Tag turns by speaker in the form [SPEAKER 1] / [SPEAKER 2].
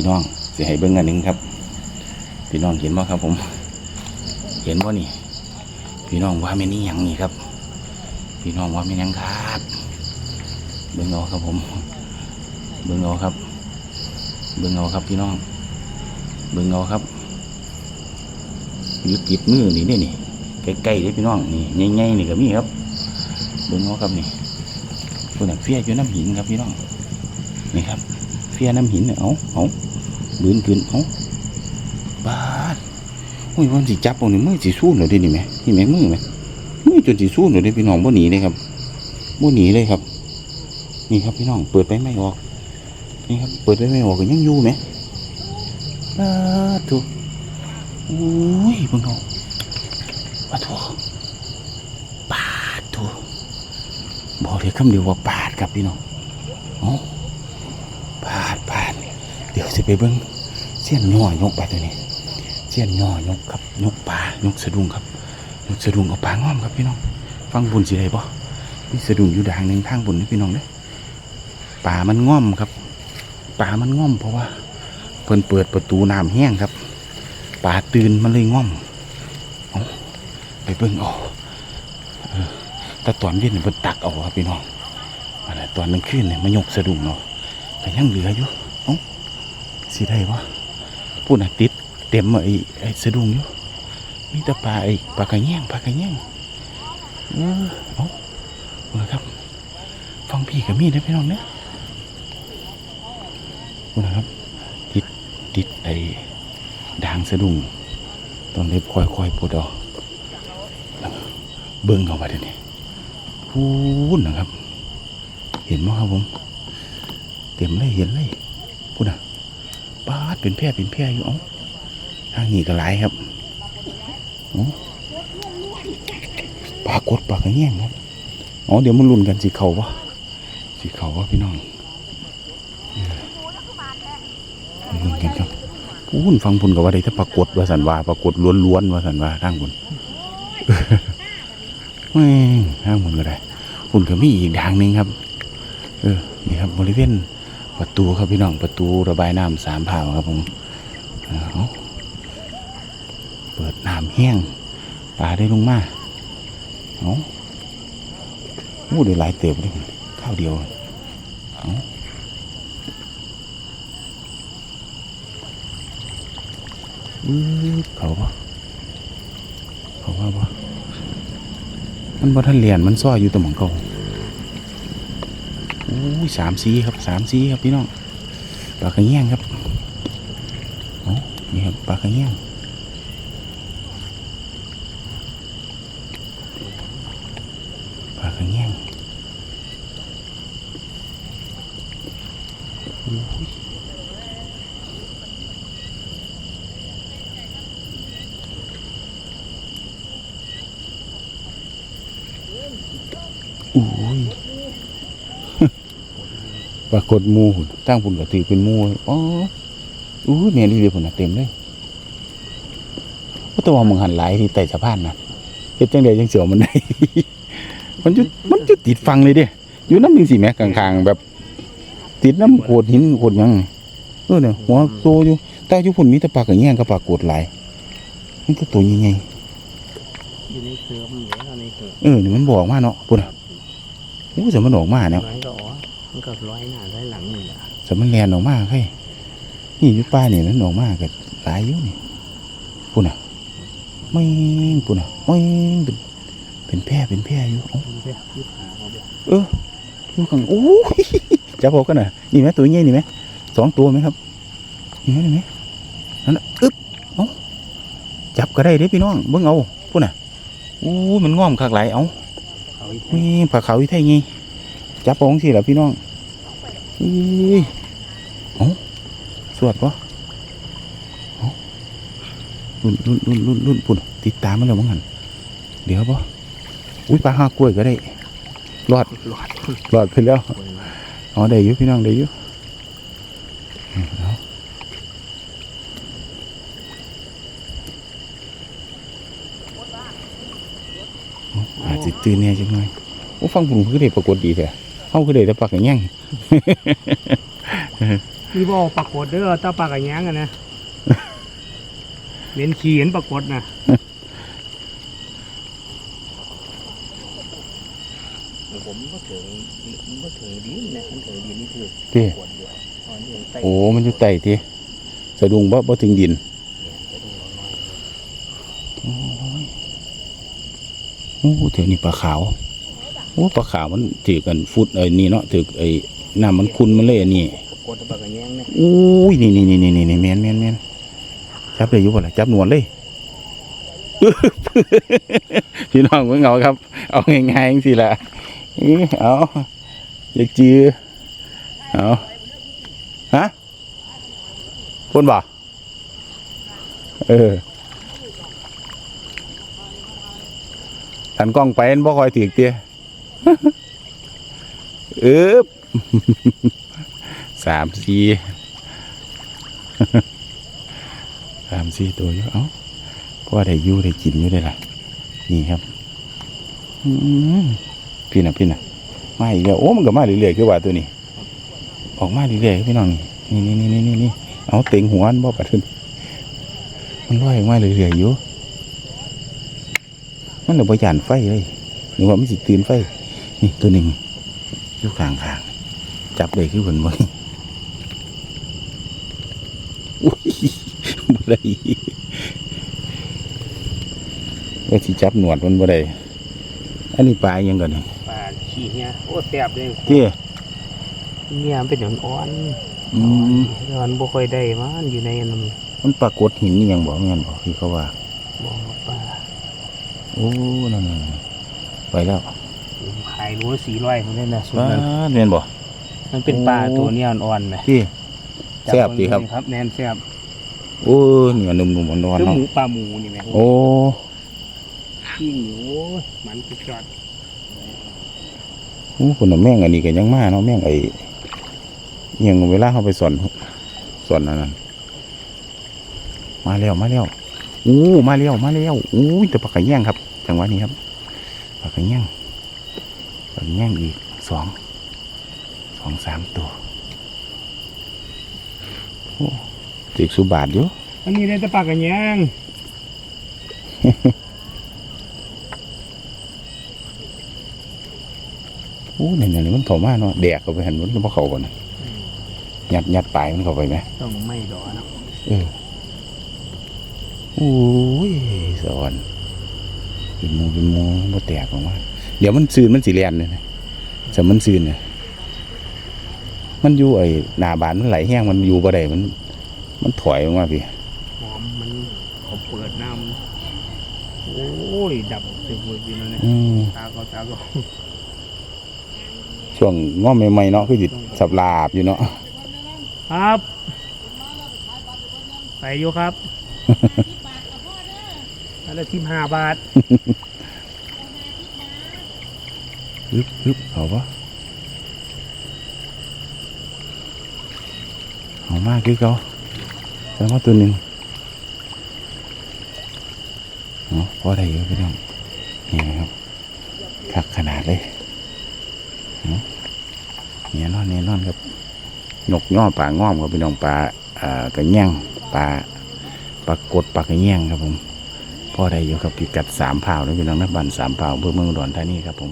[SPEAKER 1] พี่น้องสิให้เบิ่งอันหนึ่งครับ พี่น้องเห็นบ่ครับผม เห็นบ่นี่ พี่น้องว่าแม่นอี่ยังนี่ครับ พี่น้องว่าแม่นหยังครับเบิ่งเอาครับผม เบิ่งเอาครับ เบิ่งเอาครับพี่น้อง เบิ่งเอาครับอยู่ติดมือนี่เนี่ยนี่ใกล้ๆเลยพี่น้องนี่ใหญ่ๆนี่ก็มีครับเบิ่งเอาครับนี่คนน่ะเฟี้ยอยู่น้ำหินครับพี่น้องนี่ครับ ฟียน้ำหินเนี่ยเอาเอาบืนขึ้นเอาบาดอุ้ยวันสิจับเอานี่มือสิสู้หน่อยดินี่ไหมนี่ไหมมือไหมมือจนสิสู้หน่อยดิพี่น้องบ่หนีเลยครับบ่หนีเลยครับ นี่ครับพี่น้องเปิดไปไม่ออก นี่ครับเปิดไปไม่ออกก็ยังอยู่ไหมบาดถูกอุ้ยเบิ่งเอาบาดถูกบาดถูกบอกเลยคำเดียวว่าบาดครับพี่น้องอ๋อ ปาดปาดเดี๋ยว สิไปเบิ้งเสี้ยนย่อยกไปตัวนี้เสี้ยนย่อยกครับยกปลายกสะดุ้งครับยกสะดุ้งเอาปลาง้อมครับพี่น้องฟังบุญสิได้ปะมีสะดุ้งอยู่ด่างหนึ่งทางบุญนี่พี่น้องเด้ป่ามันง่อมครับป่ามันง่อมเพราะว่าเพิ่นเปิดประตูน้ำแห้งครับป่าตื่นมันเลยง่อมเอาไปเบิ้งเอาเออแต่ตอนเวียนเนี่ยเพิ่นตักเอาครับพี่น้องอะไรตอนกลางคืนเนี่ยมายกสะดุ้งเนาะแต่ยังเหลืออยู่ สิได้วะพูดน่ะติดเต็มไอ้ไอ้สะดุ้งอยู่มีแต่ปลาไอ้ปลากระแยงปลากระแยงเออเอาเอาละครับ ฟังพี่กับมีได้พี่น้องเนี่ยพูดนะครับ ติดติดไอ้ด่างสะดุ้งตอนเล็บค่อยๆปวดออกเบิ้งเข้ามาเดี๋ยวนี้พูดนะครับ เห็นไหมครับผม เต็มเลยเห็นเลยพูดนะ ปาดเป็นแพร่เป็นแพร่อยู่เอ้าทางนี้ก็หลายครับอ้าปลากดปลากระแยงครับอ๋อเดี๋ยวมันลุ้นกันสิเขาวะสิเขาวะพี่น้องลุ้นกันครับพูนฟังพุ่นกับว่าได้ถ้าปรากฏว่าสันว่าปรากฏล้วนๆว่าสันว่าทางพุ่นแม่ทางพุ่นก็ได้พุ่นก็มีอีกทางหนึงครับ เออนี่ครับบริเวณ ประตูครับพี่น้องประตูระบายน้ำสามผ่าวครับผมเอาเปิดน้ำแห้งปลาได้ลงมาเอาโอ้ได้หลายเติบเลยข้าวเดียวเอาอือเขาปะเขาว่าปะมันบ่ทันเรียนมันซ้ออยู่แตะหมองเก่า อ้สามสีครับสามสีครับพี่น้องปลากระแยงครับโอ้นี่ครับปลากระแยงปลากระแยงโอ้ยโอ้ย ปรากฏหมูหุ่นตั้งพุ่นก็ถือเป็นหมูอ๋ออู้แม่นอี่เดียวพุ่นน่ะเต็มเลยว่าแตัวามึงหันหลายที่ใต้สะพานน่ะเฮ็ดจังไดจังเสียวมันได้ มันจะมันจะติดฟังเลยเด้อยู่น้ำจังสิแหม่กลางๆแบบ ติดน้ำโขดหินโขดหยังเออเนี่ยหัวโตอยู่แต่อยู่พุ่นมีแต่ปลากระแยงกับปลากดหลายมันก็ตัวใหญ่
[SPEAKER 2] อยู่ในเสือมันเหนียวในเสือ
[SPEAKER 1] ๆเออนี่มันบอกมาเนาะพุ่นน่ะโอ้แต่มันออกมาเนี่ย
[SPEAKER 2] ร้อยก็อ๋อ มันก็ร้อยหน้าร้อยหลังนี่แหละ
[SPEAKER 1] สมันแลนออกมาเฮ้ยนี่อยู่ป้านี่มันออกมาก็หลายอยู่นี่ปุ่นอะไม่งปุ่นอะไม่งเป็นเป็นแพร่เป็นแพร่อยู่เอ้า
[SPEAKER 2] มันจะยึดหาเอาไป
[SPEAKER 1] เอออยู่ข้างโอ้ยจับเอากันน่ะนี่ไหมตัวใหญ่นี่ไหมสองตัวไหมครับนี่ไหมนี่ไหมนั่นน่ะอึ๊บเอ้าจับก็ได้เด้พี่น้องเบิ่งเอาปุ่นอะอู้มันง่อมคักหลายเอ้า
[SPEAKER 2] เขาอีก
[SPEAKER 1] มีปลาเขาวอีไทยไง จับปองสิล่ะพี่น้องอีเอ้าสวดปะเอ้ารุ่นรุ่นรุ่นรุ่นรุ่นปุ่นติดตามมาแล้วมั้งหันเดี๋ยวปะอุ้ยปลาห้ากล้วยก็ได้รอด
[SPEAKER 2] หลอด
[SPEAKER 1] รอดไปแล้วอ๋อได้อยู่พี่น้องได้อยู่อืมเอาอาจจะตื่นเนี่ยจังหน่อยโอ้ฟังผมคือได้ปรากฏดีแท้ เขาคือได้แต่ปากอย่างเงี้ยง
[SPEAKER 2] มีบ่ปรากฏเด้อตาปากกะแยงอะนะเห็นขี่เห็นปรากฏนะผมก็ถึงมันก็ถึงดินนะมันถึงดินนี่คือ
[SPEAKER 1] เต้
[SPEAKER 2] ปวดอยู่ตอนนี้ยังไต่
[SPEAKER 1] โอ้มันอยู่ใต้ทีสะดุ้งบ่บ่ถึงดิน
[SPEAKER 2] จะดูเราหน่อย
[SPEAKER 1] โอ้เดี๋ยวนี้ปลาขาวโอ้ปลาขาวมันถือกันฟุตไอ้นี่เนาะถือไอ้น้ำมันคุณมันเลยอันนี้
[SPEAKER 2] ปรากฏตาปากกะแยงนะ
[SPEAKER 1] อุ้ยนี่นี่นี่นี่นี่นี่แมนแมนแมนจับได้อยู่บ่ล่ะจับหนวดเลยพี่น้องเพิ่งเอาครับ เอาง่ายๆจังสิล่ะอื้อเอาอย่าจื้อเอาฮะคนบ่เออทันกล้องไปมันบ่คอยถือเตี้ย เอ๊บสามสี่สามสี่ตัวอยู่เอ้าก็ได้ยู่ได้กินอยู่ได้ล่ะ นี่ครับพี่น่ะพี่น่ะมาอีกแล้วโอ้มันก็มาเรื่อยๆคือว่าตัวนี้ ออกมาเรื่อยๆพี่น้องนี่นี่นี่นี่นี่นี่เอาเต็งหัวมันบ่ปัดขึ้นมันลอยออกมาเรื่อยๆอยู่มันเลยบ่ยานไฟเลยหรือว่ามันสิตื่นไฟ นี่ตัวหนึ่งอยู่ข้างๆจับได้คือผลบ่นี่อุ้ยบ่ได้ว่าสิจับหนวดมันบ่ได้อันนี้ปลาอิหยังก่อนนี่
[SPEAKER 2] ปลาขี้เหี้ยโอ้แสบเลย
[SPEAKER 1] เตี้ย
[SPEAKER 2] เนี่ยมันเป็นอ่อน
[SPEAKER 1] อืม
[SPEAKER 2] ๆอ่อนบ่ค่อยได้มันอยู่ในอันนั้น
[SPEAKER 1] มันปรากฏหินนี่ยังบอกแม่นบอกที่เขาว่า
[SPEAKER 2] บ่ปลา
[SPEAKER 1] โอ้นั่นๆไปแล้ว
[SPEAKER 2] ผม ขายรู้สี่ร้อยคนนี้นะสุด
[SPEAKER 1] ปลา
[SPEAKER 2] นั้น
[SPEAKER 1] แม่นบอก
[SPEAKER 2] มันเป็นปลาตัวเนี้อ่อนๆไหม
[SPEAKER 1] ที่แซ่บดีครับ
[SPEAKER 2] ครับแนนแซ่บ
[SPEAKER 1] โอ้เนื้อนุ่มๆอ่อน
[SPEAKER 2] คือ
[SPEAKER 1] ๆ
[SPEAKER 2] ห
[SPEAKER 1] เนาะ
[SPEAKER 2] มูปลาหมูนี่ไหม
[SPEAKER 1] โอ้
[SPEAKER 2] ขี้หนูมันกุจอด
[SPEAKER 1] โหคนน่ะแม่งอันนี้ก็ยังมาเนาะแม่งไอ้อิหยังเวลาเขาไปสอนสอนอันนั้นมาแล้วมาแล้วอู้มาแล้วมาแล้วอู้ยแต่ปลากระแยงครับจังหวะนี้ครับปลากระแยงปลา กระแยงอีกสองสองสามตัวโอ้ติกสุบาทอยู่
[SPEAKER 2] อันนี้ได้แต่ปลากระแยง
[SPEAKER 1] โอ้เนี่ยเนี่ยมันเข้ามาเนาะแดกเข้าไปหันมันก็บ่เข้าก่อนนะยัดยัดปลายมันเข้าไปไหม
[SPEAKER 2] ต้องไม่ดอเนาะ
[SPEAKER 1] เออโอ้ยสวรรค์ เป็นหมูเป็นหมูบ่แตกออกมาเดี๋ยวมันซืนมันสิแลนเลยนะสมันซืนเนี่ยมันอยู่ไอ้หน้าบ้านมันไหลแห้งมันอยู่บ่ได้มัน มันถอยออกมาพี่
[SPEAKER 2] หอมมันเขาเปิดน้ำโอ้ยดับสึกมือดีนะเนี่ย
[SPEAKER 1] อืม
[SPEAKER 2] ตาก็ตาก็
[SPEAKER 1] ช่วงง้อใหม่ๆเนาะคือสิสับลาบอยู่เนาะ
[SPEAKER 2] ครับ ไปอยู่ครับอัน ละสิบห้าบาท
[SPEAKER 1] ฮึบฮึบเอาปะเอามากคือเขาแล้วมาตัวหนึ่งเอาพอได้อยู่พี่น้องนี่นะครับคักขนาดเลยเอาเนี่ยนอนเนี่ยนอนครับนกย่อปลาง่อมครับพี่น้องปลาอ่ากระแยงปลาปลากดปลากระแยงครับผม พ่อได้อยู่ครับพิกัดสามเผาแลยพี่น้องนะบันสามเผาเพื่อเมืองอุดรธานีครับผม